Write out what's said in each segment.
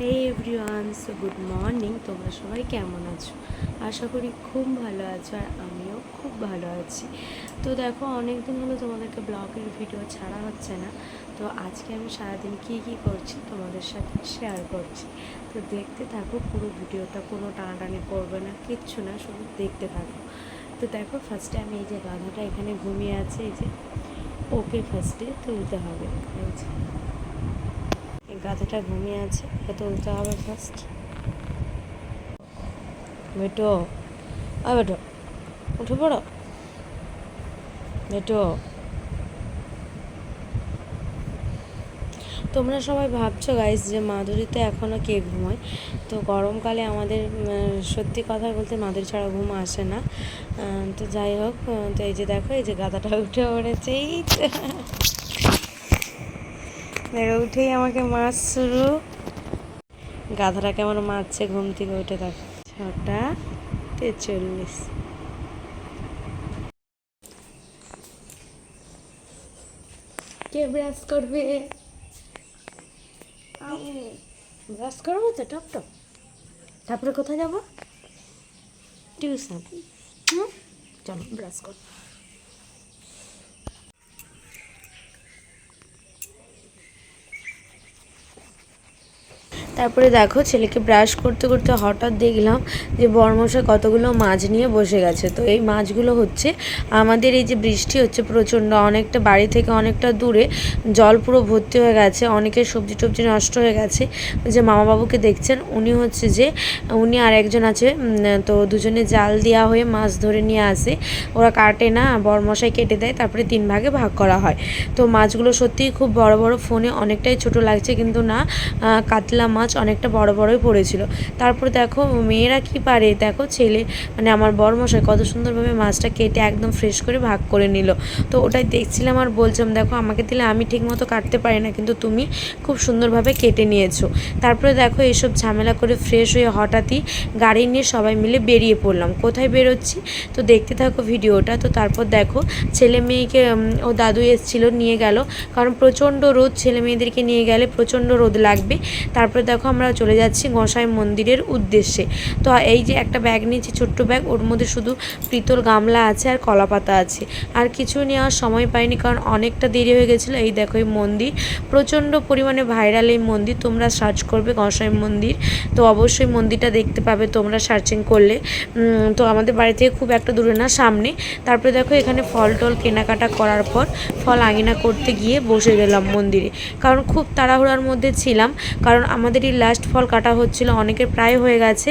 Everyone so good morning তোমরা সবাই কেমন আছো? আশা করি খুব ভালো আছো আর আমিও খুব ভালো আছি। তো দেখো অনেক দিন হলো তোমাদেরকে ব্লগের ভিডিও ছাড়া হচ্ছে না। তো আজকে আমি সারাদিন কী কী করছি তোমাদের সাথে শেয়ার করছি। তো দেখতে থাকো, পুরো ভিডিওটা কোনো টানাটানি করবে না, কিচ্ছু না, শুধু দেখতে থাকো। তো দেখো ফার্স্টে আমি এই যে গাধাটা এখানে ঘুমিয়ে আছে, এই যে ওকে ফার্স্টে তুলতে হবে। গাধাটা ঘুমিয়ে আছে ওকে তুলতে হবে ফার্স্ট বেটো আ বেটো, উঠে পড়ো। বেটো, তোমরা সবাই ভাবছ গাইস যে মাধুরীতে এখনও কে ঘুমায়? তো গরমকালে আমাদের সত্যি কথা বলতে মাধুরী ছাড়া ঘুম আসে না। তো যাই হোক তো এই যে দেখো, এই যে গাধাটা উঠে পড়েছে। দেখো উঠেই আমাকে মাছ শুরু গাধাটাকে আমার মারছে ঘুম থেকে উঠে দেখো। ছটা তেচল্লিশ। কে ব্রাশ করবে? ব্রাশ করব তো, টপ টপ। তারপরে কোথায় যাব? টিউশন। হুম? চলো, ব্রাশ কর। তারপরে দেখো ছেলেকে ব্রাশ করতে করতে হঠাৎ দেখলাম যে বর্মশা কতগুলো মাছ নিয়ে বসে গেছে। তো এই মাছগুলো হচ্ছে আমাদের এই যে বৃষ্টি হচ্ছে প্রচণ্ড, অনেকটা বাড়ি থেকে অনেকটা দূরে জল পুরো ভর্তি হয়ে গেছে, অনেকের সবজি টবজি নষ্ট হয়ে গেছে। যে মামাবাবুকে দেখছেন, উনি হচ্ছে যে, উনি আর একজন আছে তো দুজনে জাল দেওয়া হয়ে মাছ ধরে নিয়ে আসে। ওরা কাটে না, বরমশাই কেটে দেয়, তারপরে তিন ভাগে ভাগ করা হয়। তো মাছগুলো সত্যিই খুব বড় বড় ফোনে অনেকটাই ছোট লাগছে, কিন্তু না কাতলা মাছ অনেকটা বড় বড়ই পড়েছিল। তারপর দেখো মেয়েরা কি পারে? দেখো ছেলে মানে আমার বরমশাই কত সুন্দরভাবে মাছটা কেটে একদম ফ্রেশ করে ভাগ করে নিল। তো ওটাই দেখছিলাম আর বলছিলাম, দেখো আমাকে দিলে আমি ঠিক মতো কাটতে পারি না, কিন্তু তুমি খুব সুন্দরভাবে কেটে নিয়েছো। তারপরে দেখো এইসব ঝামেলা করে ফ্রেশ হয়ে হঠাৎই গাড়ি নিয়ে সবাই মিলে বেরিয়ে পড়লাম। কোথায় বেরোচ্ছি? তো দেখতে থাকো ভিডিওটা। তো তারপর দেখো ছেলে মেয়েকে ও দাদু এসেছিল, নিয়ে গেল। কারণ প্রচণ্ড রোদ, ছেলে মেয়েদেরকে নিয়ে গেলে প্রচণ্ড রোদ লাগবে। তারপরে দেখো আমরা চলে যাচ্ছি গোসাই মন্দিরের উদ্দেশ্যে। তো এই যে একটা ব্যাগ নিয়েছি, ছোট্ট ব্যাগ ওর মধ্যে শুধু পিতল গামলা আছে আর কলা পাতা আছে। আর কিছু নেওয়ার সময় পাইনি কারণ অনেকটা দেরি হয়ে গেছিল। এই দেখো এই মন্দির, প্রচণ্ড পরিমাণে ভাইরাল এই মন্দির, তোমরা সার্চ করবে গোসাই মন্দির। তো অবশ্যই মন্দিরটা দেখতে পাবে তোমরা সার্চিং করলে। তো আমাদের বাড়ি থেকে খুব একটা দূরে না, সামনে। তারপরে দেখো এখানে ফল টল কেনাকাটা করার পর ফল আঙিনা করতে গিয়ে বসে গেলাম মন্দিরে। কারণ খুব তাড়াহুড়ার মধ্যে ছিলাম। কারণ আমাদের এই লাস্ট ফল কাটা হচ্ছিল, অনেকের প্রায় হয়ে গেছে।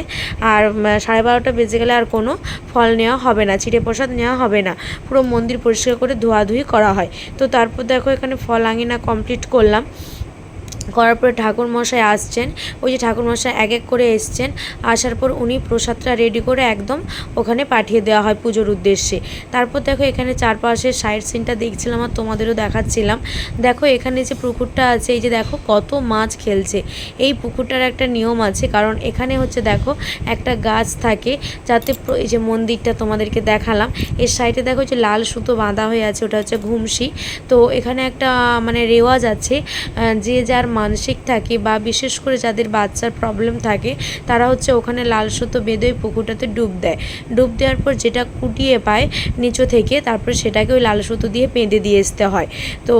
আর সাড়ে বারোটা বেজে গেলে আর কোনো ফল নেওয়া হবে না, চিড়ে প্রসাদ নেওয়া হবে না। পুরো মন্দির পরিষ্কার করে ধোয়াধুয়ি করা হয়। তো তারপর দেখো এখানে ফল আঙিনা কমপ্লিট করলাম। করার পরে ঠাকুর মশাই আসছেন। ওই যে ঠাকুর মশাই এক এক করে এসছেন। আসার পর উনি প্রসাদটা রেডি করে একদম ওখানে পাঠিয়ে দেওয়া হয় পুজোর উদ্দেশ্যে। তারপর দেখো এখানে চারপাশের সাইড সিনটা দেখছিলাম আর তোমাদেরও দেখাচ্ছিলাম। দেখো এখানে যে পুকুরটা আছে, এই যে দেখো কত মাছ খেলছে। এই পুকুরটার একটা নিয়ম আছে, কারণ এখানে হচ্ছে দেখো একটা গাছ থাকে, যাতে এই যে মন্দিরটা তোমাদেরকে দেখালাম। এর সাইডে দেখো যে লাল সুতো বাঁধা হয়ে আছে, ওটা হচ্ছে ঘুমসি। তো এখানে একটা মানে রেওয়াজ আছে যে যার মানসিক থাকে বা বিশেষ করে যাদের বাচ্চার প্রবলেম থাকে, তারা হচ্ছে ওখানে লাল সুতো বেঁধে ওই পুকুরটাতে ডুব দেয়। ডুব দেওয়ার পর যেটা কুটিয়ে পায় নিচু থেকে, তারপর সেটাকে ওই লাল সুতো দিয়ে বেঁধে দিয়ে আসতে হয়। তো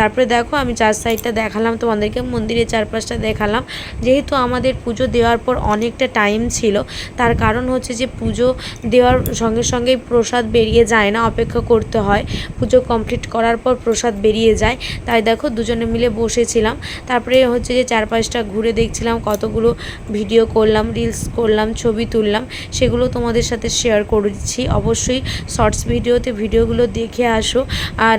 তারপরে দেখো আমি চার সাইডটা দেখালাম, তোমাদেরকে মন্দিরের চারপাশটা দেখালাম। যেহেতু আমাদের পুজো দেওয়ার পর অনেকটা টাইম ছিল, তার কারণ হচ্ছে যে পুজো দেওয়ার সঙ্গে সঙ্গেই প্রসাদ বেরিয়ে যায় না, অপেক্ষা করতে হয়। পুজো কমপ্লিট করার পর প্রসাদ বেরিয়ে যায়। তাই দেখো দুজনে মিলে বসেছিলাম। তারপরে হচ্ছে যে চারপাশটা ঘুরে দেখছিলাম, কতগুলো ভিডিও করলাম রিলস করলাম, ছবি তুললাম, সেগুলো তোমাদের সাথে শেয়ার করেছি। অবশ্যই শর্টস ভিডিওতে ভিডিওগুলো দেখে আসো। আর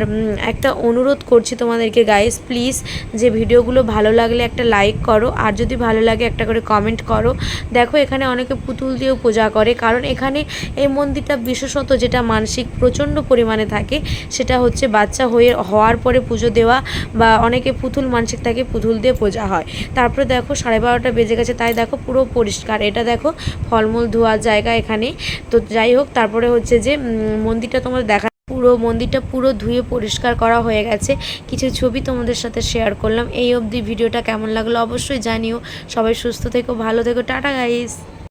একটা অনুরোধ করছি তোমাদেরকে গাইস প্লিজ যে ভিডিওগুলো ভালো লাগলে একটা লাইক করো, আর যদি ভালো লাগে একটা করে কমেন্ট করো। দেখো এখানে অনেকে পুতুল দিয়েও পূজা করে, কারণ এখানে এই মন্দিরটা বিশেষত যেটা মানসিক প্রচণ্ড পরিমাণে থাকে, সেটা হচ্ছে বাচ্চা হয়ে, হওয়ার পরে পুজো দেওয়া বা অনেকে পুতুল মানসিক থাকে পুতুল দিয়ে পোজা হয়। তারপরে দেখো সাড়ে বারোটা বেজে গেছে, তাই দেখো পুরো পরিষ্কার। এটা দেখো ফলমূল ধোয়ার জায়গা এখানে। তো যাই হোক, তারপরে হচ্ছে যে মন্দিরটা তোমাদের দেখা পুরো মন্দিরটা পুরো ধুয়ে পরিষ্কার করা হয়ে গেছে। কিছু ছবি তোমাদের সাথে শেয়ার করলাম। এই অবধি ভিডিওটা কেমন লাগল অবশ্যই জানিও। সবাই সুস্থ থেকো, ভালো থেকো। Tata guys